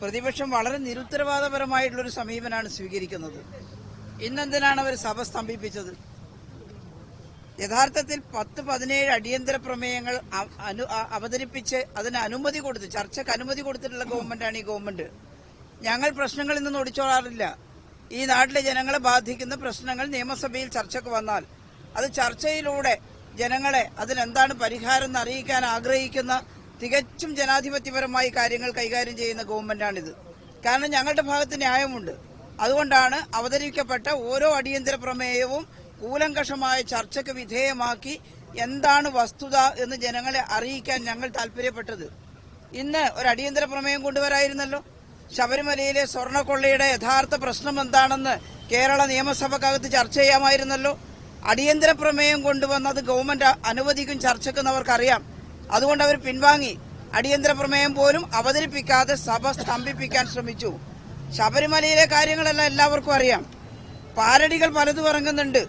പ്രതിപക്ഷം വളരെ നിരുത്തരവാദപരമായിട്ടുള്ളൊരു സമീപനമാണ് സ്വീകരിക്കുന്നത്. ഇന്നെന്തിനാണ് അവർ സഭ സ്തംഭിപ്പിച്ചത്? യഥാർത്ഥത്തിൽ പത്ത് പതിനേഴ് അടിയന്തര പ്രമേയങ്ങൾ അവതരിപ്പിച്ച് അതിന് അനുമതി കൊടുത്ത് ചർച്ചയ്ക്ക് അനുമതി കൊടുത്തിട്ടുള്ള ഗവൺമെന്റാണ് ഈ ഗവൺമെന്റ്. ഞങ്ങൾ പ്രശ്നങ്ങളിൽ നിന്ന് ഒടിച്ചോളാറില്ല ഈ നാട്ടിലെ ജനങ്ങളെ ബാധിക്കുന്ന പ്രശ്നങ്ങൾ നിയമസഭയിൽ ചർച്ചയ്ക്ക് വന്നാൽ അത് ചർച്ചയിലൂടെ ജനങ്ങളെ അതിനെന്താണ് പരിഹാരം എന്ന് അറിയിക്കാൻ ആഗ്രഹിക്കുന്ന തികച്ചും ജനാധിപത്യപരമായി കാര്യങ്ങൾ കൈകാര്യം ചെയ്യുന്ന ഗവൺമെന്റാണിത്. കാരണം ഞങ്ങളുടെ ഭാഗത്ത് ന്യായമുണ്ട്. അതുകൊണ്ടാണ് അവതരിപ്പിക്കപ്പെട്ട ഓരോ അടിയന്തര പ്രമേയവും കൂലങ്കഷമായ ചർച്ചയ്ക്ക് വിധേയമാക്കി എന്താണ് വസ്തുത എന്ന് ജനങ്ങളെ അറിയിക്കാൻ ഞങ്ങൾ താല്പര്യപ്പെട്ടത്. ഇന്ന് ഒരു അടിയന്തര പ്രമേയം കൊണ്ടുവരായിരുന്നല്ലോ. ശബരിമലയിലെ സ്വർണക്കൊള്ളയുടെ യഥാർത്ഥ പ്രശ്നം എന്താണെന്ന് കേരള നിയമസഭക്കകത്ത് ചർച്ച ചെയ്യാമായിരുന്നല്ലോ. അടിയന്തര പ്രമേയം കൊണ്ടുവന്നത് ഗവൺമെന്റ് അനുവദിക്കും ചർച്ചയ്ക്കെന്ന് അവർക്കറിയാം. അതുകൊണ്ട് അവർ പിൻവാങ്ങി. അടിയന്തര പ്രമേയം പോലും അവതരിപ്പിക്കാതെ സഭ സ്തംഭിപ്പിക്കാൻ ശ്രമിച്ചു. ശബരിമലയിലെ കാര്യങ്ങളെല്ലാം എല്ലാവർക്കും അറിയാം. പാരടികൾ പലതും ഇറങ്ങുന്നുണ്ട്.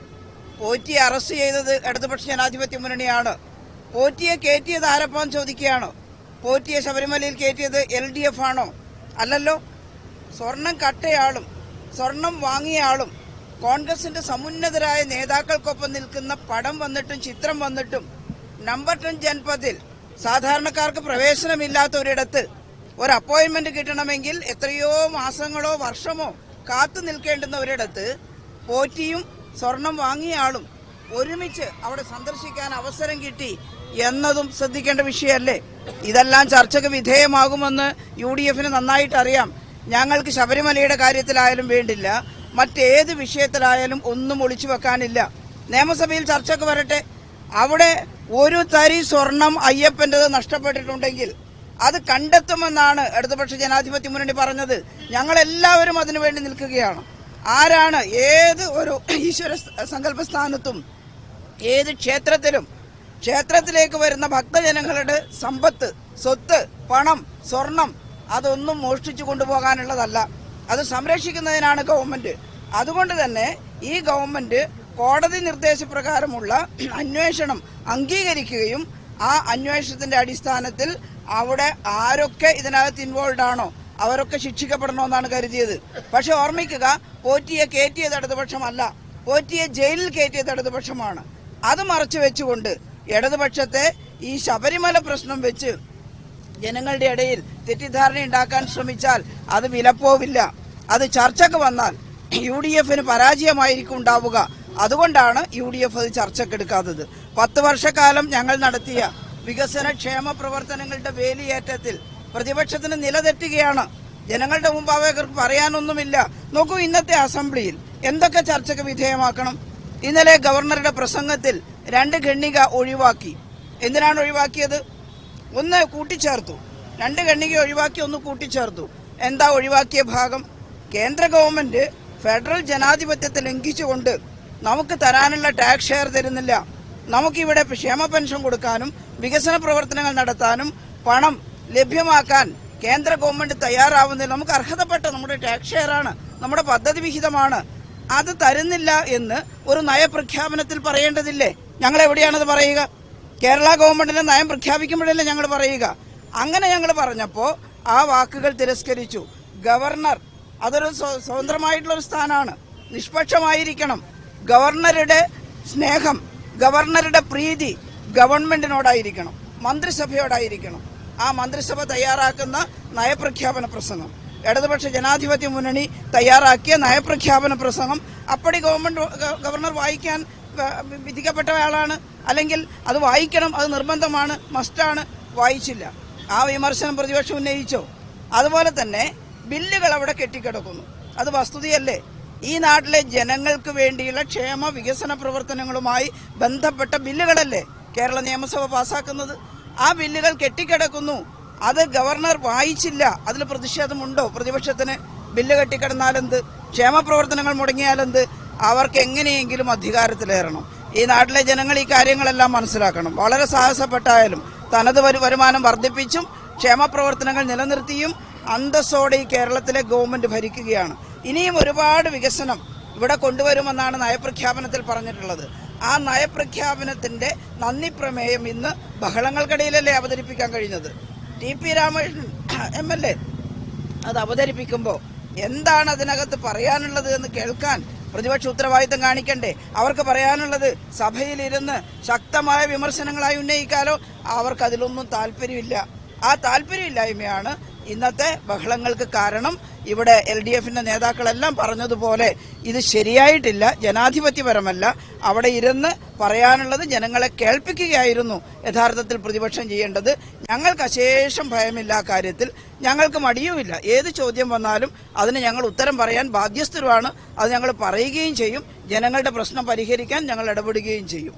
പോറ്റിയെ അറസ്റ്റ് ചെയ്തത് ഇടതുപക്ഷ ജനാധിപത്യ മുന്നണിയാണ്. പോറ്റിയെ കയറ്റിയത് ആരപ്പാൻ ചോദിക്കുകയാണ്? പോറ്റിയെ ശബരിമലയിൽ കയറ്റിയത് എൽ ഡി എഫ് ആണോ? അല്ലല്ലോ സ്വർണം കട്ടയാളും സ്വർണം വാങ്ങിയ ആളും കോൺഗ്രസിന്റെ സമുന്നതരായ നേതാക്കൾക്കൊപ്പം നിൽക്കുന്ന പടം വന്നിട്ടും ചിത്രം വന്നിട്ടും നമ്പർ ടെൻ ജൻപതിൽ സാധാരണക്കാർക്ക് പ്രവേശനമില്ലാത്ത ഒരിടത്ത് ഒരു അപ്പോയിന്റ്മെന്റ് കിട്ടണമെങ്കിൽ എത്രയോ മാസങ്ങളോ വർഷമോ കാത്തു നിൽക്കേണ്ടുന്ന ഒരിടത്ത് പോറ്റിയും സ്വർണം വാങ്ങിയ ആളും ഒരുമിച്ച് അവിടെ സന്ദർശിക്കാൻ അവസരം കിട്ടി എന്നതും ശ്രദ്ധിക്കേണ്ട വിഷയമല്ലേ? ഇതെല്ലാം ചർച്ചയ്ക്ക് വിധേയമാകുമെന്ന് യു ഡി എഫിന് നന്നായിട്ട് അറിയാം ഞങ്ങൾക്ക് ശബരിമലയുടെ കാര്യത്തിലായാലും വേണ്ടില്ല. മറ്റേത് വിഷയത്തിലായാലും ഒന്നും ഒളിച്ചു വെക്കാനില്ല. നിയമസഭയിൽ ചർച്ചയ്ക്ക് വരട്ടെ. അവിടെ ഒരു തരി സ്വർണം അയ്യപ്പന്റെത് നഷ്ടപ്പെട്ടിട്ടുണ്ടെങ്കിൽ അത് കണ്ടെത്തുമെന്നാണ് ഇടതുപക്ഷ ജനാധിപത്യ മുന്നണി പറഞ്ഞത്. ഞങ്ങളെല്ലാവരും അതിനുവേണ്ടി നിൽക്കുകയാണ്. ആരാണ് ഏത് ഒരു ഈശ്വര സങ്കല്പ സ്ഥാനത്തും ഏത് ക്ഷേത്രത്തിലും ക്ഷേത്രത്തിലേക്ക് വരുന്ന ഭക്തജനങ്ങളുടെ സമ്പത്ത് സ്വത്ത് പണം സ്വർണം അതൊന്നും മോഷ്ടിച്ചു കൊണ്ടുപോകാനുള്ളതല്ല. അത് സംരക്ഷിക്കുന്നതിനാണ് ഗവൺമെന്റ്. അതുകൊണ്ട് തന്നെ ഈ ഗവൺമെന്റ് കോടതി നിർദ്ദേശപ്രകാരമുള്ള അന്വേഷണം അംഗീകരിക്കുകയും ആ അന്വേഷണത്തിന്റെ അടിസ്ഥാനത്തിൽ അവിടെ ആരൊക്കെ ഇതിനകത്ത് ഇൻവോൾവ് ആണോ അവരൊക്കെ ശിക്ഷിക്കപ്പെടണമെന്നാണ് കരുതിയത്. പക്ഷെ ഓർമ്മിക്കുക പോറ്റിയെ കയറ്റിയത് ഇടതുപക്ഷമല്ല. പോറ്റിയെ ജയിലിൽ കയറ്റിയത് ഇടതുപക്ഷമാണ്. അത് മറച്ചു വെച്ചുകൊണ്ട് ഇടതുപക്ഷത്തെ ഈ ശബരിമല പ്രശ്നം വെച്ച് ജനങ്ങളുടെ ഇടയിൽ തെറ്റിദ്ധാരണ ഉണ്ടാക്കാൻ ശ്രമിച്ചാൽ അത് വിലപ്പോവില്ല. അത് ചർച്ചക്ക് വന്നാൽ യു ഡി എഫിന് പരാജയമായിരിക്കും ഉണ്ടാവുക. അതുകൊണ്ടാണ് യു ഡി എഫ് അത് ചർച്ചക്കെടുക്കാത്തത്. പത്ത് വർഷക്കാലം ഞങ്ങൾ നടത്തിയ വികസന ക്ഷേമ പ്രവർത്തനങ്ങളുടെ വേലിയേറ്റത്തിൽ പ്രതിപക്ഷത്തിന് നിലതെറ്റുകയാണ്. ജനങ്ങളുടെ മുമ്പ് അവർക്ക് പറയാനൊന്നുമില്ല. നോക്കൂ ഇന്നത്തെ അസംബ്ലിയിൽ എന്തൊക്കെ ചർച്ചയ്ക്ക് വിധേയമാക്കണം? ഇന്നലെ ഗവർണറുടെ പ്രസംഗത്തിൽ രണ്ട് ഖണ്ണിക ഒഴിവാക്കി. എന്തിനാണ് ഒഴിവാക്കിയത്? ഒന്ന് കൂട്ടിച്ചേർത്തു. രണ്ട് ഖണ്ണിക ഒഴിവാക്കി ഒന്ന് കൂട്ടിച്ചേർത്തു. എന്താ ഒഴിവാക്കിയ ഭാഗം? കേന്ദ്ര ഗവൺമെന്റ് ഫെഡറൽ ജനാധിപത്യത്തെ ലംഘിച്ചുകൊണ്ട് നമുക്ക് തരാനുള്ള ടാക്സ് ഷെയർ തരുന്നില്ല. നമുക്കിവിടെ ക്ഷേമ പെൻഷൻ കൊടുക്കാനും വികസന പ്രവർത്തനങ്ങൾ നടത്താനും പണം ലഭ്യമാക്കാൻ കേന്ദ്ര ഗവൺമെന്റ് തയ്യാറാവുന്നതിൽ നമുക്ക് അർഹതപ്പെട്ട നമ്മുടെ ടാക്സ് ഷെയർ ആണ് നമ്മുടെ പദ്ധതി വിഹിതമാണ്. അത് തരുന്നില്ല എന്ന് ഒരു നയപ്രഖ്യാപനത്തിൽ പറയേണ്ടതില്ലേ? ഞങ്ങൾ എവിടെയാണത് പറയുക? കേരള ഗവൺമെന്റിന്റെ നയം പ്രഖ്യാപിക്കുമ്പോഴല്ലേ ഞങ്ങൾ പറയുക? അങ്ങനെ ഞങ്ങൾ പറഞ്ഞപ്പോൾ ആ വാക്കുകൾ തിരസ്കരിച്ചു. ഗവർണർ അതൊരു സ്വ- സ്വതന്ത്രമായിട്ടുള്ള ഒരു സ്ഥാനമാണ്. നിഷ്പക്ഷമായിരിക്കണം. ഗവർണറുടെ സ്നേഹം ഗവർണറുടെ പ്രീതി ഗവൺമെന്റിനോടായിരിക്കണം മന്ത്രിസഭയോടായിരിക്കണം. ആ മന്ത്രിസഭ തയ്യാറാക്കുന്ന നയപ്രഖ്യാപന പ്രസംഗം. ഇടതുപക്ഷ ജനാധിപത്യ മുന്നണി തയ്യാറാക്കിയ നയപ്രഖ്യാപന പ്രസംഗം അപ്പടി ഗവൺമെന്റ് ഗവർണർ വായിക്കാൻ വിധിക്കപ്പെട്ട ആളാണ് അല്ലെങ്കിൽ അത് വായിക്കണം അത് നിർബന്ധമാണ് മസ്റ്റാണ് വായിച്ചില്ല. ആ വിമർശനം പ്രതിപക്ഷം ഉന്നയിച്ചോ? അതുപോലെ തന്നെ ബില്ലുകൾ അവിടെ കെട്ടിക്കിടക്കുന്നു. അത് വസ്തുതയല്ലേ? ഈ നാട്ടിലെ ജനങ്ങൾക്ക് വേണ്ടിയുള്ള ക്ഷേമ വികസന പ്രവർത്തനങ്ങളുമായി ബന്ധപ്പെട്ട ബില്ലുകളല്ലേ കേരള നിയമസഭ പാസാക്കുന്നത്? ആ ബില്ലുകൾ കെട്ടിക്കിടക്കുന്നു. അത് ഗവർണർ വായിച്ചില്ല. അതിൽ പ്രതിഷേധമുണ്ടോ? പ്രതിപക്ഷത്തിന് ബില്ല് കെട്ടിക്കിടന്നാലെന്ത്? ക്ഷേമ പ്രവർത്തനങ്ങൾ മുടങ്ങിയാലെന്ത്? അവർക്ക് എങ്ങനെയെങ്കിലും അധികാരത്തിലേറണം. ഈ നാട്ടിലെ ജനങ്ങൾ ഈ കാര്യങ്ങളെല്ലാം മനസ്സിലാക്കണം. വളരെ സാഹസപ്പെട്ടായാലും തനത് വരുമാനം വർദ്ധിപ്പിച്ചും ക്ഷേമ പ്രവർത്തനങ്ങൾ നിലനിർത്തിയും അന്തസ്സോടെ ഈ കേരളത്തിലെ ഗവൺമെന്റ് ഭരിക്കുകയാണ്. ഇനിയും ഒരുപാട് വികസനം ഇവിടെ കൊണ്ടുവരുമെന്നാണ് നയപ്രഖ്യാപനത്തിൽ പറഞ്ഞിട്ടുള്ളത്. ആ നയപ്രഖ്യാപനത്തിന്റെ നന്ദി പ്രമേയം ഇന്ന് ബഹളങ്ങൾക്കിടയിലല്ലേ അവതരിപ്പിക്കാൻ കഴിഞ്ഞത് T P Ramakrishnan M L A അത് അവതരിപ്പിക്കുമ്പോൾ എന്താണ് അതിനകത്ത് പറയാനുള്ളത് എന്ന് കേൾക്കാൻ പ്രതിപക്ഷ ഉത്തരവാദിത്തം കാണിക്കണ്ടേ? അവർക്ക് പറയാനുള്ളത് സഭയിലിരുന്ന് ശക്തമായ വിമർശനങ്ങളായി ഉന്നയിക്കാലോ? അവർക്കതിലൊന്നും താല്പര്യമില്ല. ആ താല്പര്യമില്ലായ്മയാണ് ഇന്നത്തെ ബഹളങ്ങൾക്ക് കാരണം ഇവിടെ എൽ ഡി എഫിന്റെ നേതാക്കളെല്ലാം പറഞ്ഞതുപോലെ ഇത് ശരിയായിട്ടില്ല ജനാധിപത്യപരമല്ല. അവിടെ ഇരുന്ന് പറയാനുള്ളത് ജനങ്ങളെ കേൾപ്പിക്കുകയായിരുന്നു യഥാർത്ഥത്തിൽ പ്രതിപക്ഷം ചെയ്യേണ്ടത്. ഞങ്ങൾക്ക് അശേഷം ഭയമില്ല കാര്യത്തിൽ. ഞങ്ങൾക്ക് മടിയുമില്ല. ഏത് ചോദ്യം വന്നാലും അതിന് ഞങ്ങൾ ഉത്തരം പറയാൻ ബാധ്യസ്ഥരുമാണ്. അത് ഞങ്ങൾ പറയുകയും ചെയ്യും. ജനങ്ങളുടെ പ്രശ്നം പരിഹരിക്കാൻ ഞങ്ങൾ ഇടപെടുകയും ചെയ്യും.